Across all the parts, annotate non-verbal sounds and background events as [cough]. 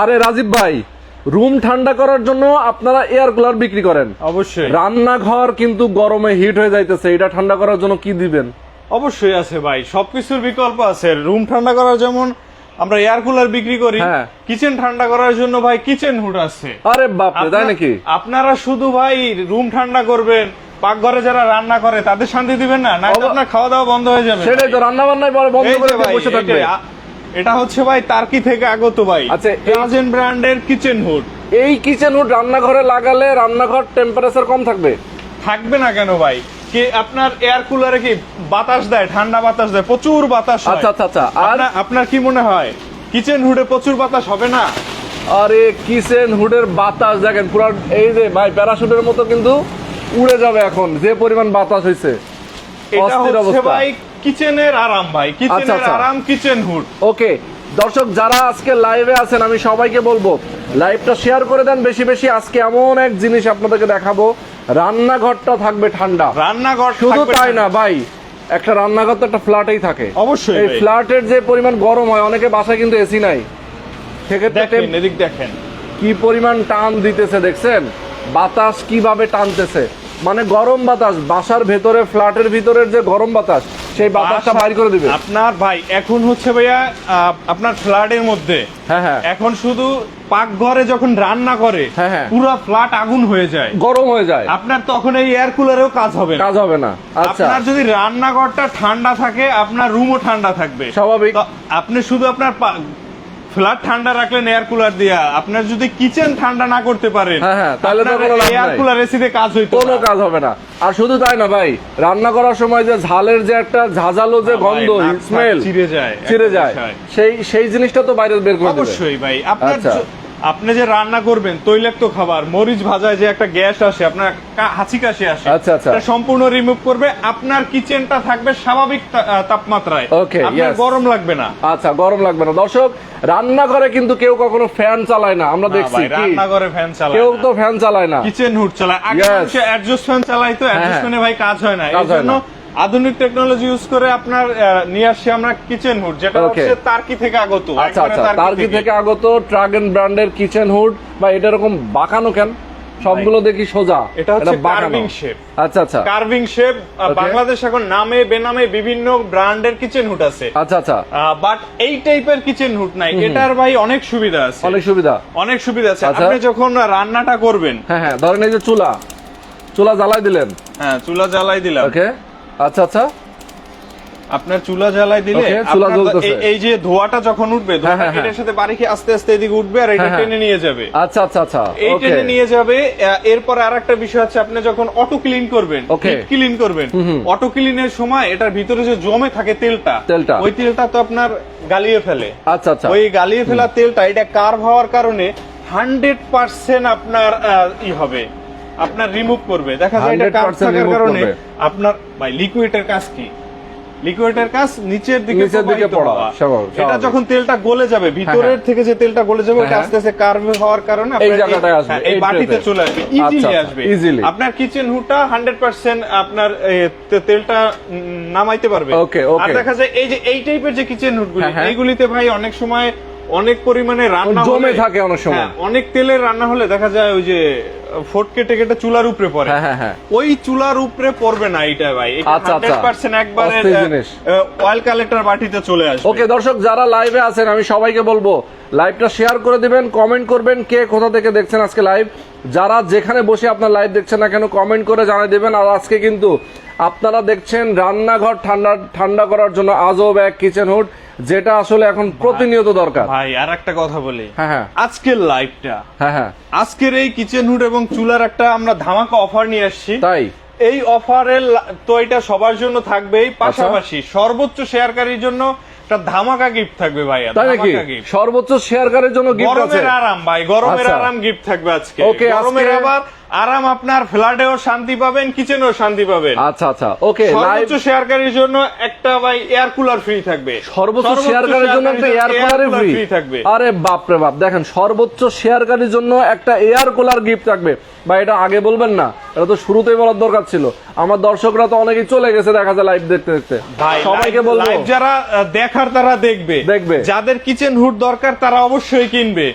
আরে রাজীব ভাই রুম ঠান্ডা করার জন্য আপনারা এয়ার কুলার বিক্রি করেন। অবশ্যই। রান্নাঘর কিন্তু গরমে হিট হয়ে যাইতেছে এটা ঠান্ডা করার জন্য কি দিবেন? অবশ্যই আছে ভাই সবকিছুর বিকল্প আছে। রুম ঠান্ডা করার যেমন আমরা এয়ার কুলার বিক্রি করি হ্যাঁ। কিচেন ঠান্ডা করার জন্য ভাই কিচেন হুড আছে। আরে বাপরে তাই নাকি? আপনারা শুধু ভাই রুম ঠান্ডা করবেন পাকঘরে যারা রান্না করে তাদের শান্তি দিবেন না না আপনার খাওয়া দাওয়া বন্ধ হয়ে যাবে সেটাই তো রান্না বান্নায় পরে বন্ধ করে বসে থাকবে। এটা হচ্ছে ভাই টার্কি থেকে আগত ভাই। আচ্ছা, প্লাজেন ব্র্যান্ডের কিচেন হুড এই কিচেন হুড রান্নাঘরে লাগালে রান্নাঘর টেম্পারেচার কম থাকবে? থাকবে না কেন ভাই? কি আপনার এয়ার কুলারে কি বাতাস দেয়? ঠান্ডা বাতাস দেয়? প্রচুর বাতাস হয়। আচ্ছা আচ্ছা আচ্ছা আর আপনার- কি মনে হয়? কিচেন হুডে প্রচুর বাতাস হবে না? আরে কিচেন হুডের বাতাস দেখেন পুরো এই যে ভাই প্যারাশুটের মতো কিন্তু উড়ে যাবে এখন যে পরিমাণ বাতাস হইছে। এটা অস্থির অবস্থা। ভাই কিচেনের আরাম ভাই কিচেনের আচ্ছা। আরাম কিচেন হুড। ওকে দর্শক যারা আজকে লাইভে আছেন আমি সবাইকে বলব লাইভটা শেয়ার করে দেন বেশি বেশি। আজকে এমন এক জিনিস আপনাদেরকে দেখাবো রান্নাঘরটা থাকবে ঠান্ডা। রান্নাঘর শুধু তাই না ভাই একটা রান্নাঘর তো একটা ফ্ল্যাটেই থাকে। অবশ্যই এই ফ্ল্যাটের যে পরিমাণ গরম হয় অনেকে বাসায় কিন্তু এসি নাই। সেক্ষেত্রে দেখেন কি পরিমাণ টান দিতেছে দেখছেন? বাতাস কীভাবে টানতেছে? মানে গরম বাতাস বাসার ভেতরে ফ্ল্যাটের ভিতরের যে গরম বাতাস সেই বাতাসটা বাইর করে দিবে। আপনার ভাই এখন হচ্ছে ভাইয়া আপনার ফ্ল্যাটের মধ্যে। হ্যাঁ হ্যাঁ। এখন শুধু পাকঘরে যখন রান্না করে হ্যাঁ, হ্যাঁ। পুরো ফ্ল্যাট আগুন হয়ে যায়। গরম হয়ে যায়। আপনার তখন এই এয়ার কুলারেও কাজ হবে না। কাজ হবে না। আচ্ছা। আপনার যদি রান্নাঘরটা ঠান্ডা থাকে আপনার রুমও ঠান্ডা থাকবে। স্বাভাবিক। আপনি শুধু আপনার ফ্ল্যাট ঠান্ডা রাখলেন এয়ার কুলার দিয়া। আপনার যদি কিচেন ঠান্ডা না করতে পারেন হ্যাঁ, হ্যাঁ, তাহলে তো কোনো এয়ার কুলার কুলার এসিতে কাজ হইতো কোনো কাজ হবে না। আর শুধু তাই না ভাই রান্না করার সময় যে ঝালের যে একটা ঝাঁঝালো যে গন্ধ স্মেল চিড়ে যায়, চিড়ে যায় সেই সেই জিনিসটা তো বাইরে বের করে অবশ্যই ভাই আপনার আচ্ছা। আপনি যে রান্না করবেন তৈলাক্ত খাবার মরিচ ভাজায় যে একটা গ্যাস আসে আপনার হাঁচি কাশি আসে আচ্ছা, আচ্ছা। সম্পূর্ণ রিমুভ করবে আপনার কিচেনটা থাকবে স্বাভাবিক তাপমাত্রায়। ওকে আপনার গরম লাগবে না। আচ্ছা গরম লাগবে না। দর্শক রান্নাঘরে কিন্তু কেউ কখনো ফ্যান চালায় না আমরা দেখছি ভাই, কি? রান্নাঘরে ফ্যান চালায় কেউ তো ফ্যান চালায় না। কিচেন হুড চালায়। আগে. অ্যাডজাস্ট ফ্যান চালাইতো অ্যাডজাস্ট ফ্যানে ভাই কাজ হয় না। এই হয় জন্য না। আধুনিক টেকনোলজি ইউজ করে আপনার নিয়ে আসছি আমরা কিচেন হুড যেটা. হচ্ছে তার্কি থেকে আগত। আচ্ছা আচ্ছা তার কি থেকে। আগত ট্রাগন ব্র্যান্ডের কিচেন হুড বা এটা এরকম বাঁকানো কেন? সবগুলো দেখি সোজা। এটা হচ্ছে কার্ভিং শেপ আচ্ছা আচ্ছা। কার্ভিং শেপ বাংলাদেশ এখন নামে বেনামে বিভিন্ন ব্র্যান্ডের কিচেন হুড আছে। আচ্ছা আচ্ছা। বাট এই টাইপের কিচেন হুড নাই। এটার ভাই অনেক সুবিধা আছে। অনেক সুবিধা। অনেক সুবিধা আছে। আচ্ছা। আপনি যখন রান্নাটা করবেন হ্যাঁ হ্যাঁ ধরেন এই যে চুলা। চুলা জ্বালাই দিলেন। হ্যাঁ চুলা জ্বালাই দিলাম। ওকে আচ্ছা আচ্ছা আপনার চুলা জ্বালাই দিলে চুলা জ্বলতেছে। এই- যে ধোঁয়াটা যখন উঠবে ধোঁয়াটা হ্যাঁ, হ্যাঁ। এটার সাথে বাড়ি খেয়ে আস্তে আস্তে এদিকে উঠবে আর এটা হ্যাঁ, হ্যাঁ। টেনে নিয়ে যাবে আচ্ছা আচ্ছা আচ্ছা এই টেনে নিয়ে যাবে এরপর আর একটা বিষয় আছে আপনি যখন অটো ক্লিন করবেন. ক্লিন করবেন অটো ক্লিনের সময় এটার ভিতরে যে জমে থাকে তেলটা তেলটা। ওই তেলটা তো আপনার গালিয়ে ফেলে আচ্ছা আচ্ছা ওই গালিয়ে ফেলা তেলটা এটা কার্ভ হওয়ার কারণে হান্ড্রেড পার্সেন্ট আপনার ই হবে আপনার রিমুভ করবে। দেখা যায় এটা 100% থাকার কারণে আপনার ভাই লিকুইডের কাজ কি? লিকুইডের কাজ নিচের দিকে নিচের দিকে পড়া, এটা যখন তেলটা গলে যাবে ভিতরের থেকে যে তেলটা গলে যাবে ওটা হ্যাঁ, আস্তে আস্তে কার্ভ হওয়ার কারণে এই জায়গাটায় আসবে, হ্যাঁ, এই বাটিতে চলে আসবে ইজিলি আচ্ছা, আসবে। easily। আপনার কিচেন হান্ড্রেড পার্সেন্ট আপনার তেলটা নামাইতে পারবে। ওকে ওকে আর দেখা যায় এই যে এই টাইপের যে কিচেন হ্যাঁ, হ্যাঁ। এইগুলিতে ভাই অনেক সময় অনেক পরিমাণে রান্না জমে থাকে অনেক সময়। হ্যাঁ, অনেক তেলের রান্না হলে দেখা যায় ওই যে ফোট কেটে কেটে চুলার উপরে পড়ে। হ্যাঁ, হ্যাঁ, হ্যাঁ। ওই চুলার উপরে পড়বে না এটা ভাই। এটা। হান্ড্রেড পার্সেন্ট একবারে অয়েল কালেক্টর বাটিতে চলে আসবে। ওকে দর্শক যারা লাইভে আছেন আমি সবাইকে বলব লাইভটা শেয়ার করে দিবেন কমেন্ট করবেন কে কোথা থেকে দেখছেন আজকে লাইভ যারা যেখানে বসে আপনার লাইভ দেখছেন না কেন কমেন্ট করে জানিয়ে দিবেন। আর আজকে কিন্তু আপনারা দেখছেন রান্নাঘর ঠান্ডা ঠান্ডা করার জন্য আজব এক কিচেন হুড যেটা আসলে এখন প্রতিনিয়ত দরকার। ভাই আর একটা কথা বলি। হ্যাঁ হ্যাঁ। আজকের লাইভটা হ্যাঁ হ্যাঁ। আজকের এই কিচেন হুড এবং চুলার একটা আমরা ধামাকা অফার নিয়ে আসছি। তাই? এই অফারের তো এটা সবার জন্য থাকবেই পাশাপাশি সর্বোচ্চ শেয়ারকারীর জন্য একটা ধামাকা গিফট থাকবে ভাই সর্বোচ্চ শেয়ারকারের জন্য গিফট আছে। গরমের আরাম ভাই গরমের আচ্ছা। আরাম গিফট থাকবে আজকে। গরমের আবার আরাম আপনার ফ্ল্যাটেও শান্তি পাবেন কিচেনেও শান্তি পাবেন। আচ্ছা আচ্ছা ওকে সর্বোচ্চ শেয়ারকারীর জন্য একটা ভাই এয়ার কুলার ফ্রি থাকবে। সর্বোচ্চ শেয়ারকারীর জন্য একটা এয়ার কুলার ফ্রি থাকবে। আরে বাপ রে বাপ দেখেন সর্বোচ্চ শেয়ারকারীর জন্য একটা এয়ার কুলার গিফট থাকবে। বা এটা আগে বলবেন না এটা তো শুরুতেই বলার দরকার ছিল। আমার দর্শকরা তো অনেকেই চলে গেছে দেখা যায় লাইভ দেখতে দেখতে। ভাই সবাইকে বলব। live যারা দেখার তারা দেখবে। দেখবে। যাদের কিচেন হুড দরকার তারা অবশ্যই কিনবে।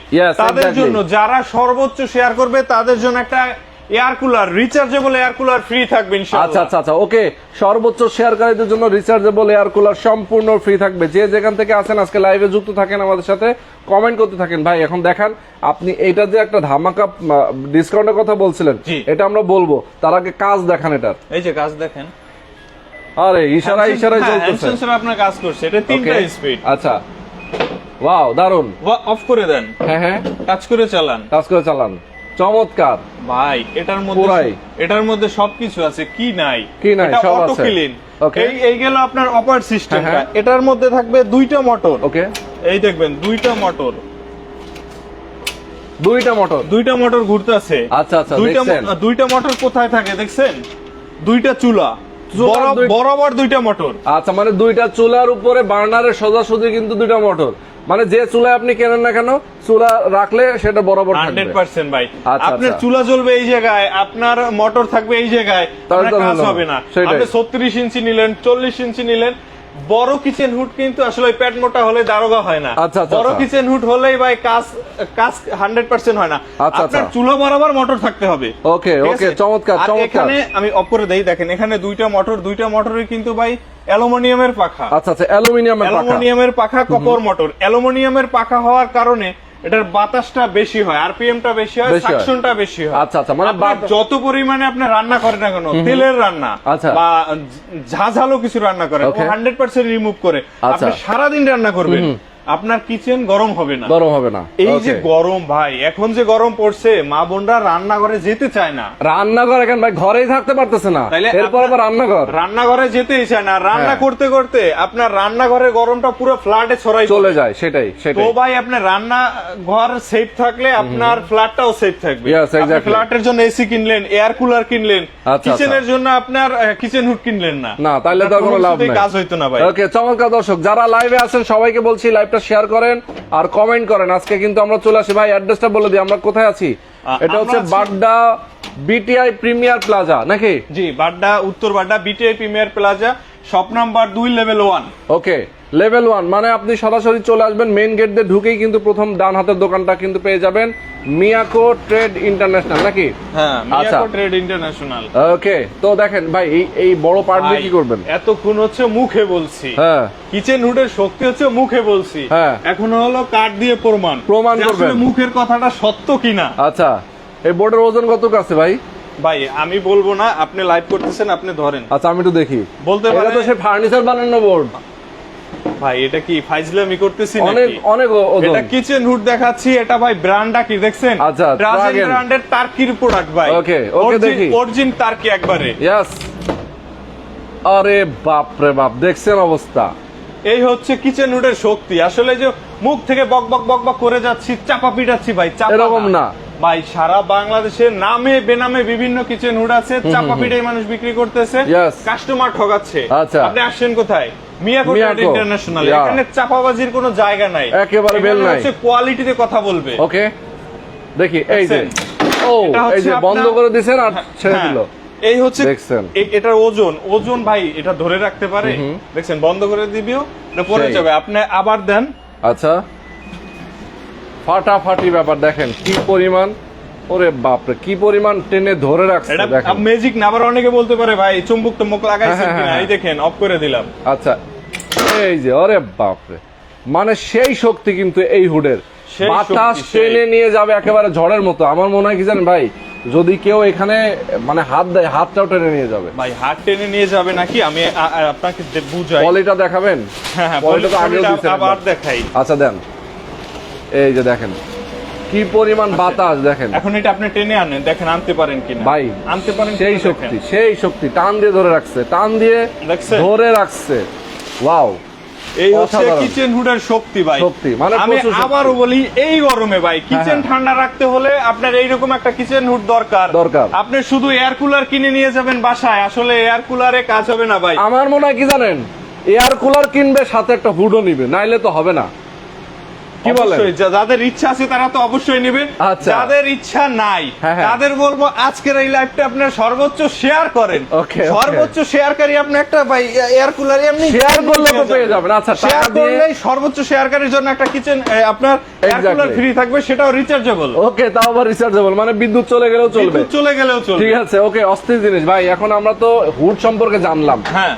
তাদের জন্য যারা সর্বোচ্চ শেয়ার করবে তাদের জন্য একটা air cooler rechargeable air cooler free থাকবে আচ্ছা আচ্ছা আচ্ছা ওকে। সর্বোচ্চ শেয়ারকারীদের জন্য রিচার্জেবল এয়ার কুলার সম্পূর্ণ ফ্রি থাকবে। যে যেখান থেকে আছেন আজকে লাইভে যুক্ত থাকেন আমাদের সাথে কমেন্ট করতে থাকেন। ভাই এখন দেখান আপনি এইটা যে একটা ধামাকা ডিসকাউন্টের কথা বলছিলেন এটা আমরা বলব। তার আগে কাজ দেখান এটার। এই যে কাজ দেখেন। আরে ইশারা ইশারায় হ্যাঁ, চলতেছে। Sensor আপনার কাজ করছে। এটা তিনটা স্পিড আচ্ছা। ওয়াও দারুণ অফ করে দেন। হ্যাঁ হ্যাঁ। টাচ করে চালান। কাজ করে চালান। চমৎকার। ভাই এটার মধ্যে। এটার মধ্যে সবকিছু আছে কি নাই? কি নাই, সব আছে। এই এই গেল আপনার অপার সিস্টেমটা হ্যাঁ, এটার মধ্যে থাকবে দুইটা মোটর ওকে এই দেখবেন দুইটা মোটর দুইটা মোটর দুইটা মোটর ঘুরতেছে। আচ্ছা, আচ্ছা, দুইটা দুইটা মোটর কোথায় থাকে দেখছেন? দুইটা চুলা। বরাবর দুইটা মোটর আচ্ছা মানে দুইটা চুলার উপরে বার্নারের সোজাসুজি কিন্তু দুইটা মোটর মানে যে চুলায় আপনি কেনেন না কেন চুলা রাখলে সেটা বরাবর হান্ড্রেড পার্সেন্ট ভাই। আচ্ছা, আপনার আচ্ছা। চুলা জ্বলবে এই জায়গায় আপনার মোটর থাকবে এই জায়গায় আপনার কাজ হবে না। আপনি ছত্রিশ ইঞ্চি নিলেন চল্লিশ ইঞ্চি নিলেন বড় কিচেন হুড কিন্তু আসলে পেট মোটা হলে দারোগা হয় না। আচ্ছা, বড়। কিচেন হুড হলেই ভাই কাজ কাজ হান্ড্রেড পার্সেন্ট হয় না। আপনার। চুলা বরাবর মোটর থাকতে হবে। ওকে ওকে চমৎকার এখানে আমি অফ করে দেই দেখেন এখানে দুইটা মোটর দুইটা মোটরই কিন্তু ভাই অ্যালুমিনিয়ামের পাখা। আচ্ছা আচ্ছা অ্যালুমিনিয়ামের পাখা। অ্যালুমিনিয়ামের পাখা কপর মোটর। অ্যালুমিনিয়ামের পাখা হওয়ার কারণে এটার বাতাসটা বেশি হয় আরপিএমটা বেশি হয় বেশি হয়। সাকশনটা বেশি হয়। আচ্ছা, আচ্ছা, মানে যত পরিমাণে আপনি রান্না করেন না কেন তেলের রান্না আচ্ছা। বা ঝাঝালো কিছু রান্না করেন Okay. হান্ড্রেড পার্সেন্ট রিমুভ করে। আচ্ছা। আপনি সারাদিন রান্না করবেন। আপনার কিচেন গরম হবে না। গরম হবে না। এই যে গরম ভাই এখন যে গরম পড়ছে মা বোনরা রান্না করে যেতে চায় না। রান্নাঘর এখন ভাই? ঘরেই থাকতে পারতেছে না। এরপর আবার রান্নাঘর। রান্নাঘরে যেতেই চায় না। রান্না হ্যাঁ। করতে করতে আপনার রান্নাঘরের গরমটা পুরো ফ্ল্যাটে ছড়াই চলে যায় সেটাই সেটাই। তো ভাই আপনার রান্না ঘর সেফ থাকলে আপনার ফ্ল্যাটটাও সেফ থাকবে। আপনি ফ্ল্যাটের জন্য এসি কিনলেন এয়ার কুলার কিনলেন আচ্ছা, কিচেনের জন্য আপনার কিচেন হুড কিনলেন না। না তাইলে তো কোনো লাভ নাই। কাজ হইতো না ভাই। ওকে চমৎকার দর্শক যারা লাইভে আছেন সবাইকে বলছি লাইভটা শেয়ার করেন আর কমেন্ট করেন। আজকে কিন্তু আমরা চলে আসি। ভাই অ্যাড্রেসটা বলে দিই আমরা কোথায় আছি? এটা হচ্ছে বাড্ডা বিটিআই প্রিমিয়ার প্লাজা নাকি? জি বাড্ডা উত্তর Badda BTI Premier Plaza shop number দুই level one okay level one মানে আপনি সরাসরি চলে আসবেন মেইন গেট দিয়ে ঢুকেই কিন্তু প্রথম ডান হাতের দোকানটা কিন্তু পেয়ে যাবেন মিয়াকো ট্রেড ইন্টারন্যাশনাল নাকি? হ্যাঁ। মিয়াকো ট্রেড ইন্টারন্যাশনাল ওকে তো দেখেন ভাই এই এই বড় পার্ট দিয়ে কি করবেন? এতক্ষণ হচ্ছে মুখে বলছি। হ্যাঁ। কিচেন হুডের শক্তি হচ্ছে মুখে বলছি। হ্যাঁ। এখন হলো কাঠ দিয়ে প্রমাণ। প্রমাণ করবেন। মুখের কথাটা সত্য কিনা। আচ্ছা এই বোর্ডের ওজন কত আছে ভাই? ভাই আমি বলব না আপনি লাইভ করতেছেন আপনি ধরেন। আচ্ছা আমি একটু দেখি। বলতে এটা পারে- তো সে ফার্নিচার বানানো বোর্ড ভাই এটা কি ফাইজলামি করতেছি অনেক অনেক ওজন। এটা কিচেন হুড দেখাচ্ছি এটা ভাই ব্র্যান্ডটা কি দেখছেন? আচ্ছা, ব্র্যান্ডের টার্কির প্রোডাক্ট ভাই। Okay, okay, দেখি। অরিজিন টার্কি একবারে। আরে বাপ রে বাপ দেখছেন অবস্থা? এই হচ্ছে কিচেন হুডের শক্তি। আসলে যে মুখ থেকে বক বক বক বক করে যাচ্ছি চাপা পিটাচ্ছি ভাই চাপা এরকম না। ভাই সারা বাংলাদেশে নামে বেনামে বিভিন্ন কিচেন হুড আছে চাপা পিটাই মানুষ বিক্রি করতেছে। কাস্টমার ঠগাচ্ছে আচ্ছা। আপনি আসছেন কোথায়? মিয়াকো মিয়াকো। ইন্টারন্যাশনাল এখানে চাপাবাজির কোনো জায়গা নাই। একেবারে বেল নাই। হচ্ছে কোয়ালিটিতে কথা বলবে। ওকে দেখি এই যে ও এই হচ্ছে যে বন্ধ করে দিছেন আর ছেড়ে হ্যাঁ, দিল। এই হচ্ছে এটার ওজন। ওজন ভাই এটা ধরে রাখতে পারে। দেখছেন বন্ধ করে দিবিও এটা পড়ে যাবে। আপনি আবার দেন। আচ্ছা। ফাটাফাটি ব্যাপার দেখেন কি পরিমাণ। ওরে বাপরে কি পরিমাণ টেনে ধরে রাখছে দেখেন। ম্যাজিক না আবার অনেকে বলতে পারে ভাই চুম্বক টুম্বক লাগাইছেন হ্যাঁ, হ্যাঁ, কিনা? হ্যাঁ। এই দেখেন অফ করে দিলাম। আচ্ছা এই যে ওরে বাপরে। মানে সেই শক্তি কিন্তু এই হুডের। বাতাস টেনে নিয়ে যাবে একেবারে ঝড়ের মতো। আমার মনে হয় কি জানেন ভাই যদি কেউ এখানে মানে হাত দেয় হাতটাও টেনে নিয়ে যাবে। ভাই হাত টেনে নিয়ে যাবে নাকি? আমি আপনাকে বুঝাই। পলিটা দেখাবেন? হ্যাঁ হ্যাঁ পলিটা তো আগেও আবার দেখাই। আচ্ছা দেন। এই যে দেখেন কি পরিমাণ বাতাস দেখেন। এখন এটা আপনি টেনে আনেন দেখেন আনতে পারেন কিনা। ভাই আনতে পারেন সেই শক্তি সেই শক্তি টান দিয়ে ধরে রাখছে টান দিয়ে ধরে রাখছে। ওয়াও এই হচ্ছে কিচেন হুডের শক্তি ভাই। শক্তি, মানে আমি আবারও বলি এই গরমে ভাই কিচেন হ্যাঁ। ঠান্ডা রাখতে হলে আপনার এইরকম একটা কিচেন হুড দরকার। দরকার। আপনি শুধু এয়ার কুলার কিনে নিয়ে যাবেন বাসায় আসলে এয়ার কুলারে কাজ হবে না ভাই। আমার মনে হয় কি জানেন? এয়ার কুলার কিনবে সাথে একটা হুডও নিবে নাইলে তো হবে না। কি বলেন? যাদের ইচ্ছা আছে তারা তো অবশ্যই নেবেন আচ্ছা। যাদের ইচ্ছা নাই হ্যাঁ, হ্যাঁ। তাদের বলব আজকের এই লাইভটা আপনার সর্বোচ্চ শেয়ার করেন. সর্বোচ্চ শেয়ারকারী আপনি একটা ভাই এয়ার কুলার এমনি Share করলে তো পেয়ে যাবেন। আচ্ছা, শেয়ার করলেই সর্বোচ্চ শেয়ারকারীর জন্য একটা কিচেন আপনার এয়ার কুলার ফ্রি থাকবে সেটাও রিচার্জেবল ওকে তাও আবার রিচার্জেবল মানে বিদ্যুৎ চলে গেলেও চলবে। চলে গেলেও চলবে। ঠিক আছে ওকে অস্থির জিনিস। ভাই এখন আমরা তো হুড সম্পর্কে জানলাম। হ্যাঁ।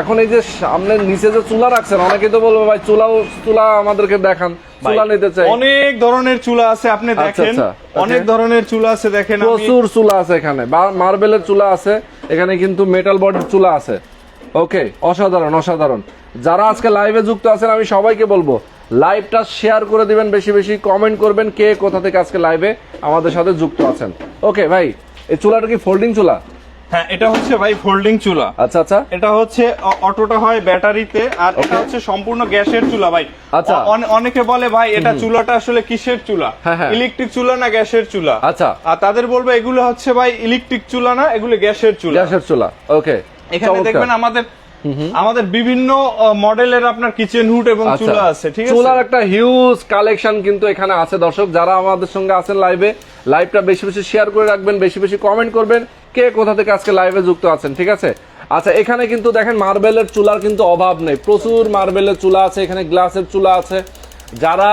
এখন এই যে সামনে নিচে যে চুলা রাখছেন অনেকে তো বলব ভাই চুলাও চুলা আমাদেরকে দেখান। চুলা নিতে চাই। অনেক ধরনের চুলা আছে আপনি আচ্ছা, দেখেন। আচ্ছা, অনেক ধরনের চুলা আছে দেখেন প্রচুর চুলা আছে এখানে। মার্বেলের চুলা আছে এখানে কিন্তু মেটাল বডির চুলা আছে। ওকে অসাধারণ অসাধারণ। যারা আজকে লাইভে যুক্ত আছেন আমি সবাইকে বলব লাইভটা শেয়ার করে দিবেন বেশি বেশি কমেন্ট করবেন কে কোথা থেকে আজকে লাইভে আমাদের সাথে যুক্ত আছেন। ওকে ভাই এই চুলাটা কি ফোল্ডিং চুলা? হ্যাঁ এটা হচ্ছে ভাই ফোল্ডিং চুলা। আচ্ছা আচ্ছা। এটা হচ্ছে অটোটা হয় ব্যাটারিতে আর এটা হচ্ছে সম্পূর্ণ গ্যাসের চুলা ভাই। আচ্ছা। অনে- অনেকে বলে ভাই এটা চুলাটা আসলে কিসের চুলা? হ্যাঁ, হ্যাঁ। ইলেকট্রিক চুলা না গ্যাসের চুলা? আচ্ছা। আর তাদের বলব এগুলো হচ্ছে ভাই ইলেকট্রিক চুলা না এগুলো গ্যাসের চুলা। গ্যাসের চুলা। ওকে এখানে দেখবেন আমাদের আমাদের বিভিন্ন মডেলের আপনার কিচেন হুড এবং চুলা আছে ঠিক আছে? আচ্ছা। চুলার একটা হিউজ কালেকশন কিন্তু এখানে আছে। দর্শক যারা আমাদের সঙ্গে আছেন লাইভে লাইভটা বেশি বেশি শেয়ার করে রাখবেন বেশি বেশি কমেন্ট করবেন কে কোথা থেকে আজকে লাইভে যুক্ত আছেন ঠিক আছে? আচ্ছা এখানে কিন্তু দেখেন মার্বেলের চুলার কিন্তু অভাব নেই। প্রচুর মার্বেলের চুলা আছে এখানে গ্লাসের চুলা আছে। যারা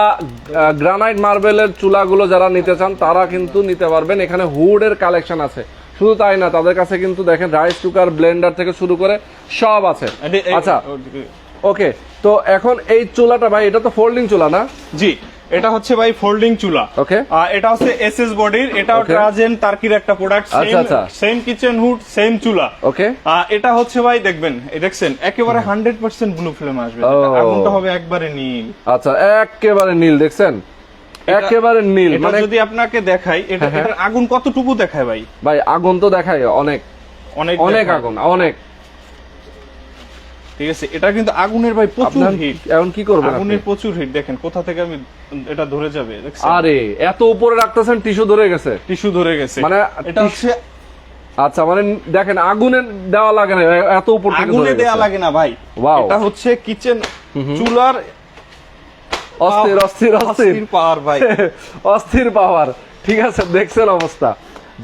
গ্রানাইট মার্বেলের চুলাগুলো যারা নিতে চান তারা কিন্তু নিতে পারবেন। এখানে হুডের কালেকশন আছে। শুধু তাই না তাদের কাছে কিন্তু দেখেন রাইস কুকার ব্লেন্ডার থেকে শুরু করে সব আছে। আচ্ছা ওকে তো এখন এই চুলাটা ভাই এটা তো ফোল্ডিং চুলা না? জি এটা হচ্ছে ভাই ফোল্ডিং চুলা. আর এটা হচ্ছে এসএস বডির এটাও ট্রাজেন টার্কির একটা প্রোডাক্ট আচ্ছা, আচ্ছা। সেম কিচেন হুড সেম চুলা। ওকে। এটা হচ্ছে ভাই দেখবেন এই দেখছেন একেবারে হান্ড্রেড পার্সেন্ট ব্লু ফ্লেম আসবে। আগুনটা হবে একবারে নীল। আচ্ছা একেবারে নীল দেখছেন? একেবারে নীল এটা মানে যদি আপনাকে দেখাই এটা হ্যাঁ, হ্যাঁ। আগুন কতটুকু দেখায় ভাই? ভাই আগুন তো দেখায় অনেক। অনেক অনেক আগুন অনেক। ঠিক আছে এটা কিন্তু আগুনের ভাই প্রচুর হিট এখন কি করবেন আগুনের প্রচুর হিট দেখেন কোথা থেকে আমি এটা ধরে যাবে আরে এত উপরে রাখতেছেন টিস্যু ধরে গেছে। টিস্যু ধরে গেছে। মানে এটা হচ্ছে আচ্ছা মানে দেখেন আগুনে দেওয়া লাগে না এত উপর আগুনে দেওয়া লাগে না ভাই. এটা হচ্ছে কিচেন চুলার অস্থির অস্থির অস্থির। পাওয়ার ভাই। [laughs] অস্থির পাওয়ার। ঠিক আছে দেখছেন অবস্থা।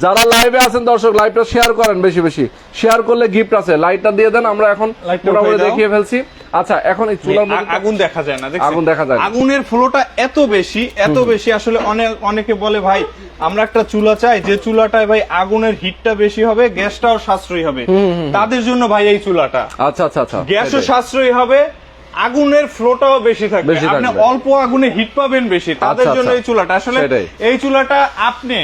যারা লাইভে আছেন দর্শক লাইভটা শেয়ার করেন বেশি বেশি। শেয়ার করলে গিফট আছে। লাইটটা দিয়ে দেন আমরা এখন মোটামুটি দেখিয়ে ফেলছি। আচ্ছা এখন এই চুলার মধ্যে আগুন দেখা যায় না আগুন দেখা যায় আগুনের ফ্লোটা এত বেশি এত বেশি আসলে অনেক অনেকে বলে ভাই আমরা একটা চুলা চাই। যে চুলাটায় ভাই আগুনের হিটটা বেশি হবে গ্যাসটাও সাশ্রয়ী হবে। তাদের জন্য ভাই এই চুলাটা। আচ্ছা আচ্ছা আচ্ছা। গ্যাসও সাশ্রয়ী হবে আগুনের ফ্লোটাও বেশি থাকবে। আপনি অল্প আগুনে হিট পাবেন বেশি তাদের আচ্ছা, জন্য আচ্ছা। এই চুলাটা। আসলে এই চুলাটা আপনি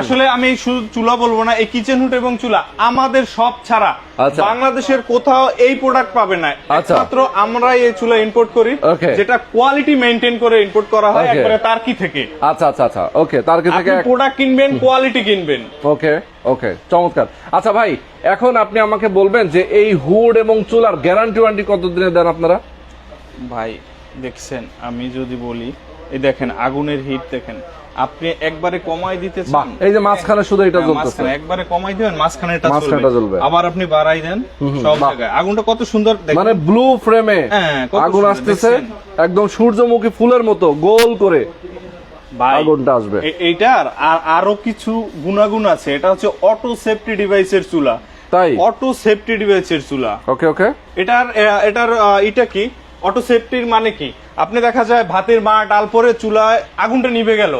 আসলে আমি শুধু চুলা বলব না এই কিচেন হুড এবং চুলা আমাদের সব ছাড়া আচ্ছা। বাংলাদেশের কোথাও এই প্রোডাক্ট পাবে না। আচ্ছা। একমাত্র আমরা এই চুলা ইম্পোর্ট করি যেটা কোয়ালিটি মেনটেন করে ইম্পোর্ট করা হয়. একবারে তার্কি থেকে? আচ্ছা আচ্ছা আচ্ছা। ওকে তার কি থেকে আপনি প্রোডাক্ট কিনবেন কোয়ালিটি কিনবেন। ওকে ওকে চমৎকার। আচ্ছা ভাই এখন আপনি আমাকে বলবেন যে এই হুড এবং চুলার গ্যারান্টি ওয়ারেন্টি কত দিনে দেন আপনারা? ভাই দেখছেন আমি যদি বলি এই দেখেন আগুনের হিট দেখেন। আপনি একবারে কমাই দিতে চান। এই যে মাঝখানে শুধু এটা হ্যাঁ, জ্বলতেছে। একবারে কমাই দিবেন মাঝখানে এটা জ্বলবে। আবার আপনি বাড়াই দেন সব জায়গায়। আগুনটা কত সুন্দর মানে ব্লু ফ্রেমে হ্যাঁ, আগুন সুন্দর আসতেছে একদম সূর্যমুখী ফুলের মতো গোল করে ভাই আগুনটা আসবে। এইটার আর আরও কিছু গুণাগুণ আছে। এটা হচ্ছে অটো সেফটি ডিভাইসের চুলা। তাই? অটো সেফটি ডিভাইসের চুলা। ওকে ওকে এটার এটা কি? অটো সেফটির মানে কি? আপনি দেখা যায় ভাতের মা ডাল পরে চুলায় আগুনটা নিভে গেল।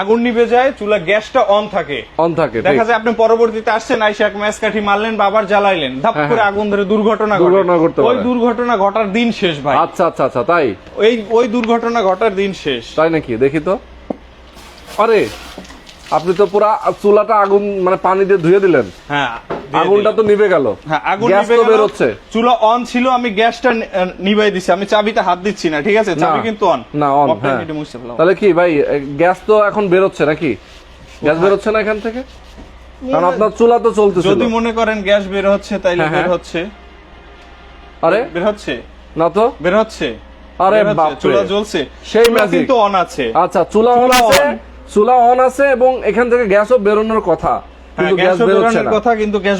আগুন নিভে যায় চুলা গ্যাসটা অন থাকে। অন থাকে দেখা যায় আপনি পরবর্তীতে আসছেন আইসা এক ম্যাচ কাঠি মারলেন বাবার জ্বালাইলেন। ধাপ হ্যাঁ, করে হ্যাঁ। আগুন ধরে দুর্ঘটনা ঘটে। দুর্ঘটনা ঘটতে ওই দুর্ঘটনা ঘটার দিন শেষ ভাই। আচ্ছা আচ্ছা আচ্ছা তাই? ওই ওই দুর্ঘটনা ঘটার দিন শেষ। তাই নাকি? দেখি তো। আরে! আপনি তো পুরা চুলাটা আগুন মানে পানি দিয়ে ধুয়ে দিলেন। হ্যাঁ আগুনটা তো নিভে গেল। হ্যাঁ আগুন নিভে গেল, চুলা অন ছিল আমি গ্যাসটা নিভাই দিছি। আমি চাবিটা হাত দিচ্ছি না ঠিক আছে? চাবি কিন্তু অন না অন হ্যাঁ। তাহলে কি ভাই গ্যাস তো এখন বেরোচ্ছে নাকি? গ্যাস বেরোচ্ছে না এখান থেকে? কারণ আপনার চুলা তো চলতেছে যদি মনে করেন গ্যাস বের হচ্ছে তাইলে হ্যাঁ, বের হ্যাঁ। হচ্ছে। আরে? বের হচ্ছে? না তো? বের হচ্ছে? আরে বের হচ্ছে। বাপরে। চুলা জ্বলছে। সেই magic। কিন্তু অন আছে। আচ্ছা চুলা অন আছে। চুলা অন আছে এবং এখান থেকে গ্যাসও বেরোনোর কথা। হ্যাঁ কিন্তু গ্যাস বেরোচ্ছে না। কথা কিন্তু গ্যাস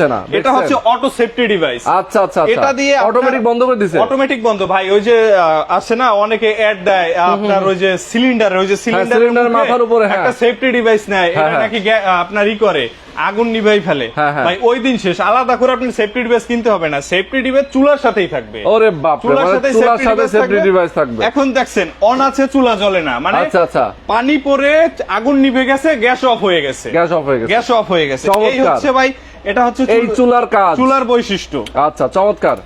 না। এটা হচ্ছে অটো সেফটি ডিভাইস আচ্ছা আচ্ছা এটা দিয়ে অটোমেটিক বন্ধ করে দিছে। অটোমেটিক বন্ধ। ভাই ওই যে আছে না অনেকে অ্যাড দেয় আপনার ওই যে সিলিন্ডার ওই যে সিলিন্ডার cylinder মাথার উপরে, হ্যাঁ। একটা সেফটি ডিভাইস নেয়। হ্যাঁ, এটা হ্যাঁ। নাকি গ্যা- আপনার ই করে। আগুন নিভাই ফেলে। হ্যাঁ, হ্যাঁ। ভাই ওই দিন শেষ। আলাদা করে আপনি সেফটি ডিভাইস কিনতে হবে না। সেফটি ডিভাইস চুলার সাথেই থাকবে। ওরে বাপ চুলার মানে সাথে চুলার সেফটি সাথে সেফটি ডিভাইস থাকবে। এখন দেখছেন অন আছে চুলা জ্বলে না। মানে আচ্ছা আচ্ছা। পানি পরে আগুন নিভে গেছে গ্যাস অফ হয়ে গেছে। গ্যাস অফ হয়ে গেছে। গ্যাস অফ হয়ে গেছে। এই চমৎকার। হচ্ছে ভাই এটা হচ্ছে এই চুলার কাজ। চুলার বৈশিষ্ট্য। আচ্ছা চমৎকার।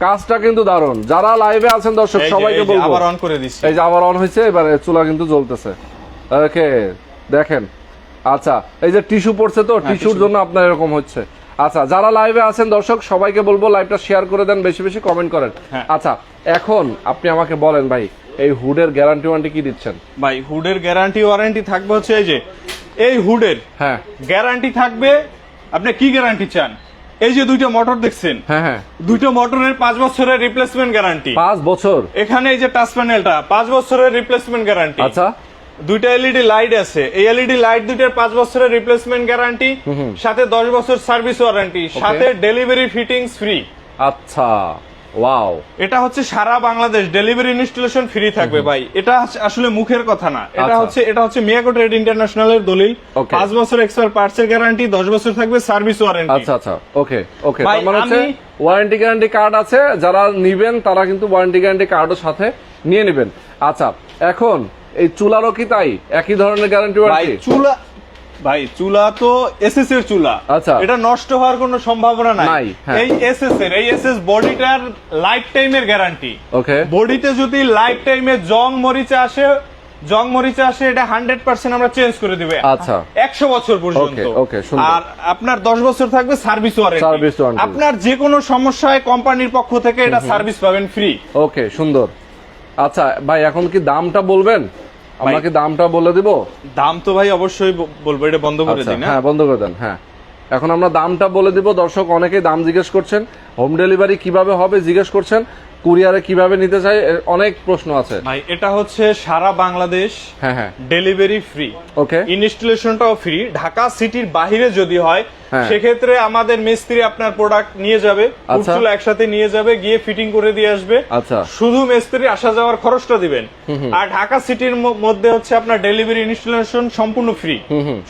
কাজটা কিন্তু দারুণ। যারা লাইভে আছেন দর্শক সবাইকে বলব আবার অন করে দিচ্ছি। এই যে আবার অন হয়েছে এবারে চুলা কিন্তু জ্বলতেছে। ওকে দেখেন। আচ্ছা এই যে টিস্যু পড়ছে তো হ্যাঁ, টিস্যুর জন্য আপনার এরকম হচ্ছে। আচ্ছা যারা লাইভে আছেন দর্শক সবাইকে বলব লাইভটা শেয়ার করে দেন বেশি বেশি কমেন্ট করেন। হ্যাঁ। আচ্ছা এখন আপনি আমাকে বলেন ভাই এই হুডের গ্যারান্টি ওয়ারেন্টি কি দিচ্ছেন? ভাই হুডের গ্যারান্টি ওয়ারেন্টি থাকবে হচ্ছে এই যে এই হুডের হ্যাঁ। গ্যারান্টি থাকবে আপনি কি গ্যারান্টি চান? এই যে দুইটা মোটর দেখছেন হ্যাঁ হ্যাঁ। দুইটা মোটরের পাঁচ বছরের রিপ্লেসমেন্ট গ্যারান্টি পাঁচ বছর? এখানে এই যে টাচ প্যানেলটা পাঁচ বছরের রিপ্লেসমেন্ট গ্যারান্টি আচ্ছা। দুইটা এলইডি লাইট আছে। এই এলইডি লাইট দুইটার পাঁচ বছরের রিপ্লেসমেন্ট গ্যারান্টি সাথে দশ বছর সার্ভিস ওয়ারেন্টি সাথে ডেলিভারি ফিটিংস ফ্রি আচ্ছা ওয়াও এটা হচ্ছে সারা বাংলাদেশ ডেলিভারি ইনস্টলেশন ফ্রি থাকবে ভাই। এটা আসলে মুখের কথা না। এটা আচ্ছা। হচ্ছে এটা হচ্ছে মিয়াকো ট্রেড ইন্টারন্যাশনালের দলিল। Okay. পাঁচ বছর এক্সপায়ার পার্টস এর গ্যারান্টি দশ বছর থাকবে সার্ভিস ওয়ারেন্টি আচ্ছা আচ্ছা। ওকে ওকে তার মানে হচ্ছে ওয়ারেন্টি গ্যারান্টি কার্ড আছে। যারা নিবেন তারা কিন্তু ওয়ারেন্টি গ্যারান্টি কার্ডও সাথে নিয়ে নেবেন। আচ্ছা এখন এই চুলারও কি তাই? একই ধরনের গ্যারান্টি ওয়ারেন্টি চুলা ভাই চুলা তো এসএস এর চুলা। আচ্ছা। এটা নষ্ট হওয়ার কোনো সম্ভাবনা নাই, হ্যাঁ। এই এসএস এর এই এসএস বডিটার লাইফ টাইমের গ্যারান্টি ওকে বডিতে যদি লাইফ টাইমে জং মরিচা আসে জং মরিচা আসে এটা হান্ড্রেড পার্সেন্ট আমরা চেঞ্জ করে দিবে। আচ্ছা। একশো বছর পর্যন্ত। আর আপনার দশ বছর থাকবে সার্ভিস ওয়ারেন্টি আপনার যে কোনো সমস্যায় কোম্পানির পক্ষ থেকে এটা সার্ভিস পাবেন ফ্রি ওকে সুন্দর। আচ্ছা ভাই এখন কি দামটা বলবেন? আমরা কি দামটা বলে দিব? দাম তো ভাই অবশ্যই বলব এটা বন্ধ করে দিন হ্যাঁ বন্ধ করে দেন হ্যাঁ। এখন আমরা দামটা বলে দিব দর্শক অনেকেই দাম জিজ্ঞেস করছেন হোম ডেলিভারি কীভাবে হবে জিজ্ঞেস করছেন। কুরিয়ারে কীভাবে নিতে চাই অনেক প্রশ্ন আছে। ভাই এটা হচ্ছে সারা বাংলাদেশ হ্যাঁ হ্যাঁ। Delivery free. ওকে। ইনস্টলেশনটাও ফ্রি। ঢাকা সিটির বাহিরে যদি হয় হ্যাঁ। সেক্ষেত্রে আমাদের মিস্ত্রি আপনার প্রোডাক্ট নিয়ে যাবে আচ্ছা। একসাথে নিয়ে যাবে গিয়ে ফিটিং করে দিয়ে আসবে। আচ্ছা। শুধু মিস্ত্রি আসা যাওয়ার খরচটা দিবেন। আর ঢাকা সিটির মধ্যে হচ্ছে আপনার ডেলিভারি ইনস্টলেশন সম্পূর্ণ ফ্রি।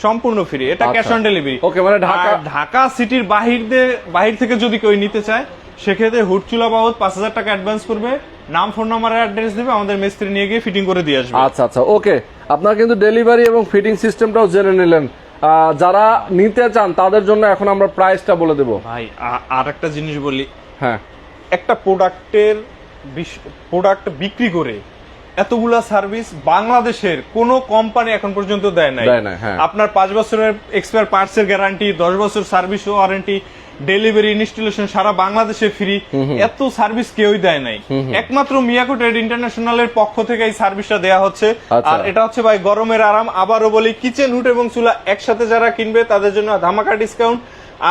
সম্পূর্ণ ফ্রি। এটা ক্যাশ আচ্ছা। On delivery. Okay, মানে ঢাকা- ঢাকা সিটির বাহির বাহির থেকে যদি কেউ নিতে চায় সেক্ষেত্রে হুটচুলা বাবদ পাঁচ হাজার টাকা অ্যাডভান্স করবে নাম ফোন নাম্বার অ্যাড্রেস দেবে আমাদের মিস্ত্রি নিয়ে গিয়ে ফিটিং করে দিয়ে আসবে। আচ্ছা আচ্ছা ওকে আপনার কিন্তু ডেলিভারি এবং ফিটিং সিস্টেমটাও জেনে নিলেন। যারা নিতে চান তাদের জন্য এখন আমরা প্রাইসটা বলে দেব। ভাই আর একটা জিনিস বলি। হ্যাঁ। একটা প্রোডাক্টের প্রোডাক্ট বিক্রি করে এতগুলা সার্ভিস বাংলাদেশের কোন কোম্পানি এখন পর্যন্ত দেয় নাই। হ্যাঁ। আপনার পাঁচ বছরের এক্সপায়ার পার্টস এর গ্যারান্টি দশ বছর সার্ভিস ওয়ারেন্টি ডেলিভারি ইনস্টলেশন সারা বাংলাদেশে ফ্রি। এত সার্ভিস কেউই দেয় নাই। একমাত্র মিয়াকো ট্রেড ইন্টারন্যাশনালের পক্ষ থেকে এই সার্ভিসটা দেয়া হচ্ছে। আচ্ছা। আর এটা হচ্ছে ভাই গরমের আরাম। আবারও বলি কিচেন হুড এবং চুলা একসাথে যারা কিনবে তাদের জন্য ধামাকা ডিসকাউন্ট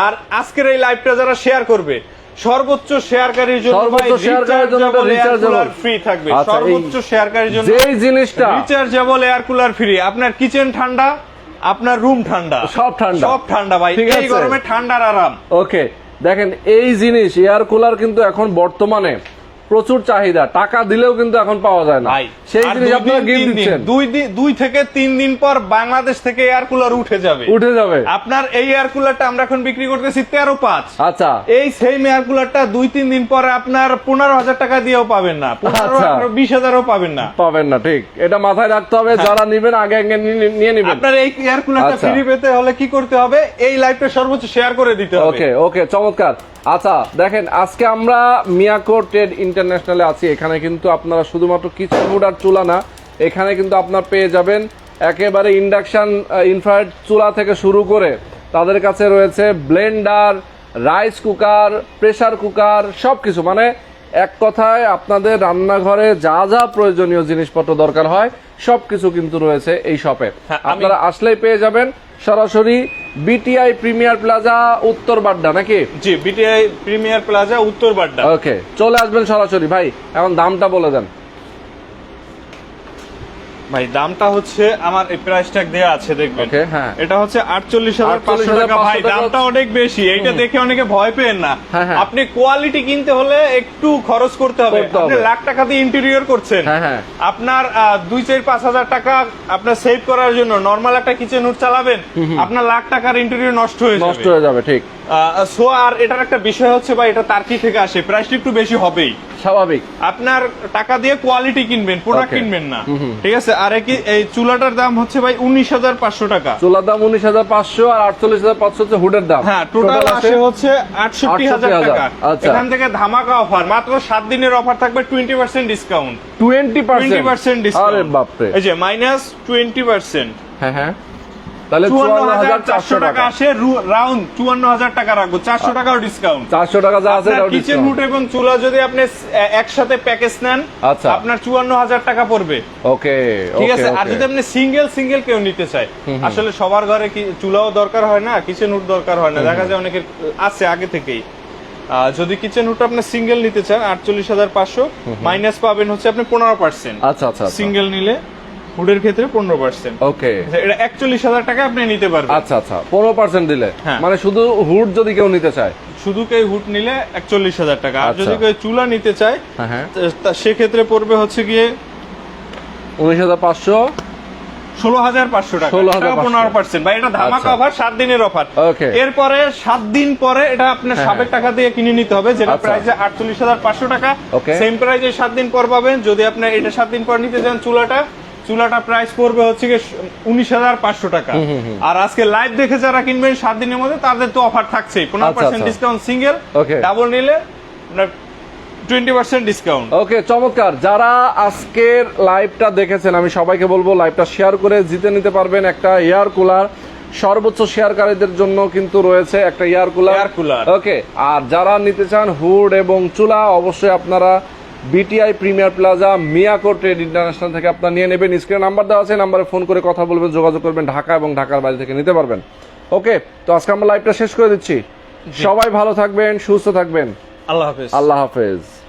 আর আজকের এই লাইভটা যারা শেয়ার করবে সর্বোচ্চ শেয়ারকারীর জন্য সর্বোচ্চ শেয়ারকারীর জন্য rechargeable। ফ্রি থাকবে। আচ্ছা, সর্বোচ্চ শেয়ারকারীর জন্য যেই জিনিসটা। রিচার্জেবল এয়ার কুলার ফ্রি আপনার কিচেন ঠান্ডা আপনার রুম ঠান্ডা সব ঠান্ডা। সব ঠান্ডা ভাই ঠিক এই। গরমে ঠান্ডার আরাম ওকে দেখেন এই জিনিস এয়ার কুলার কিন্তু এখন বর্তমানে প্রচুর চাহিদা। টাকা দিলেও কিন্তু এখন পাওয়া যায় না। সেই জিনিস আপনারা গিফট দিচ্ছেন। দুই দিন দুই থেকে তিন দিন পর বাংলাদেশ থেকে এয়ার কুলার উঠে যাবে। উঠে যাবে। আপনার এই এয়ার কুলারটা আমরা এখন বিক্রি করতেছি তেরো পাঁচ। আচ্ছা। এই সেম এয়ার কুলারটা দুই তিন দিন পরে আপনার পনেরো হাজার টাকা দিয়েও পাবেন না। আচ্ছা। বিশ হাজারও পাবেন না। পাবেন না ঠিক। এটা মাথায় রাখতে হবে যারা নিবেন আগে আগে নিয়ে- নিবেন। আপনার এই এয়ার কুলারটা। ফ্রি পেতে হলে কি করতে হবে? এই লাইভটা সর্বোচ্চ শেয়ার করে দিতে হবে। ওকে ওকে চমৎকার। আচ্ছা দেখেন আজকে আমরা মিয়াকো ট্রেড ইন্টারন্যাশনালে আছি। এখানে কিন্তু আপনারা শুধুমাত্র কিচেন হুড আর চুলা না এখানে কিন্তু আপনার পেয়ে যাবেন একেবারে ইন্ডাকশান ইনফ্রারেড চুলা থেকে শুরু করে তাদের কাছে রয়েছে blender rice cooker pressure cooker সব কিছু মানে এক কথায় আপনাদের রান্নাঘরে যা যা প্রয়োজনীয় জিনিসপত্র দরকার হয় সবকিছু কিন্তু রয়েছে এই শপে। হ্যাঁ, আপনারা আসলেই পেয়ে যাবেন। সরাসরি বিটিআই প্রিমিয়ার প্লাজা উত্তর বাড্ডা নাকি? জি বিটিআই প্রিমিয়ার প্লাজা উত্তর বাড্ডা। ওকে চলে আসবেন সরাসরি। ভাই এখন দামটা বলে দেন। ভাই দামটা হচ্ছে আমার এই প্রাইস ট্যাগ আছে দেখবেন। হ্যাঁ। এটা হচ্ছে আটচল্লিশ হাজার পাঁচশো 48,500 টাকা। ভাই দামটা অনেক বেশি। এইটা দেখে অনেকে ভয় পেন না। হ্যাঁ, হ্যাঁ। আপনি কোয়ালিটি কিনতে হলে একটু খরচ করতে হবে। আপনি লাখ টাকা দিয়ে ইন্টেরিয়র করছেন। আপনার দুই চার পাঁচ হাজার টাকা আপনার সেভ করার জন্য নর্মাল একটা কিচেন হুড চালাবেন। আপনার লাখ টাকার ইন্টেরিয়র নষ্ট হয়ে যাবে। নষ্ট হয়ে যাবে ঠিক। সো আর এটার একটা বিষয় হচ্ছে ভাই এটা তার্কি থেকে আসে। প্রাইসটা একটু বেশি হবেই। স্বাভাবিক। আপনার টাকা দিয়ে কোয়ালিটি কিনবেন প্রোডাক্ট কিনবেন না। ঠিক আছে? আর কি এই চুলাটার দাম হচ্ছে ভাই উনিশ হাজার পাঁচশো টাকা। চুলার দাম উনিশ হাজার পাঁচশো আর আটচল্লিশ হাজার পাঁচশো হচ্ছে হুডের দাম। হ্যাঁ টোটাল আসে হচ্ছে আটষট্টি হাজার টাকা। আচ্ছা। এখান থেকে ধামাকা অফার মাত্র সাত দিনের অফার থাকবে twenty percent discount twenty percent discount এই যে মাইনাস টোয়েন্টি পার্সেন্ট হ্যাঁ হ্যাঁ। তাহলে চারশো টাকা আসে রাউন্ড চুয়ান্ন হাজার টাকা রাখব। চারশো টাকাও ডিসকাউন্ট চারশো টাকা যা আছে আপনার কিচেন। হুড এবং চুলা যদি আপনি একসাথে প্যাকেজ নেন আচ্ছা। আপনার চুয়ান্ন হাজার টাকা পড়বে। ওকে ঠিক আছে? আর যদি আপনি সিঙ্গেল সিঙ্গেল কেউ নিতে চায় আসলে সবার ঘরে কি চুলাও দরকার হয় না কিচেন হুড দরকার হয় না। দেখা যায় অনেকের আছে আগে থেকেই। যদি কিচেন হুড আপনি সিঙ্গেল নিতে চান আটচল্লিশ হাজার পাঁচশো মাইনাস পাবেন হচ্ছে আপনি পনেরো পার্সেন্ট আচ্ছা আচ্ছা আচ্ছা। সিঙ্গেল নিলে হুডের ক্ষেত্রে পনেরো পার্সেন্ট ওকে এটা একচল্লিশ হাজার টাকা আপনি নিতে পারবেন আচ্ছা আচ্ছা পনেরো পার্সেন্ট দিলে হ্যাঁ। মানে শুধু হুড যদি কেউ নিতে চায় শুধু কেউ হুড নিলে একচল্লিশ হাজার টাকা আর আচ্ছা। যদি কেউ চুলা নিতে চায় হ্যাঁ হ্যাঁ সেক্ষেত্রে পড়বে হচ্ছে গিয়ে উনিশ হাজার পাঁচশো ষোলো হাজার পাঁচশো টাকা পনেরো পার্সেন্ট বা এটা ধামাকা আচ্ছা। অফার সাত দিনের অফার. এরপরে সাত দিন পরে এটা আপনার সাবেক টাকা দিয়ে কিনে নিতে হবে যেটা আচ্ছা। প্রাইসে আটচল্লিশ হাজার পাঁচশো টাকা. সেম প্রাইসে সাত দিন পর পাবেন যদি আপনি এটা সাত দিন পর নিতে চান চুলাটা চুলাটা প্রাইস পড়বে হচ্ছে গিয়ে উনিশ হাজার পাঁচশো টাকা। আর আজকে লাইভ দেখে যারা কিনবেন সাত দিনের মধ্যে তাদের তো অফার থাকছেই পনেরো পার্সেন্ট। Discount single. ডাবল নিলে টোয়েন্টি পার্সেন্ট ডিসকাউন্ট ওকে চমৎকার। যারা আজকের লাইভটা দেখেছেন আমি সবাইকে বলব লাইভটা শেয়ার করে জিতে নিতে পারবেন একটা এয়ার কুলার সর্বোচ্চ শেয়ারকারীদের জন্য কিন্তু রয়েছে একটা এয়ার কুলার ওকে আর যারা নিতে চান হুড এবং চুলা অবশ্যই আপনারা BTI Premier Plaza Miyako Trade International থেকে আপনার নিয়ে নেবেন। স্ক্রিনে নাম্বার দেওয়া আছে নাম্বারে ফোন করে কথা বলবেন যোগাযোগ করবেন ঢাকা এবং ঢাকার বাইরে থেকে নিতে পারবেন। ওকে তো আজকে আমরা লাইভটা শেষ করে দিচ্ছি। সবাই ভালো থাকবেন সুস্থ থাকবেন। আল্লাহ হাফেজ। আল্লাহ হাফেজ।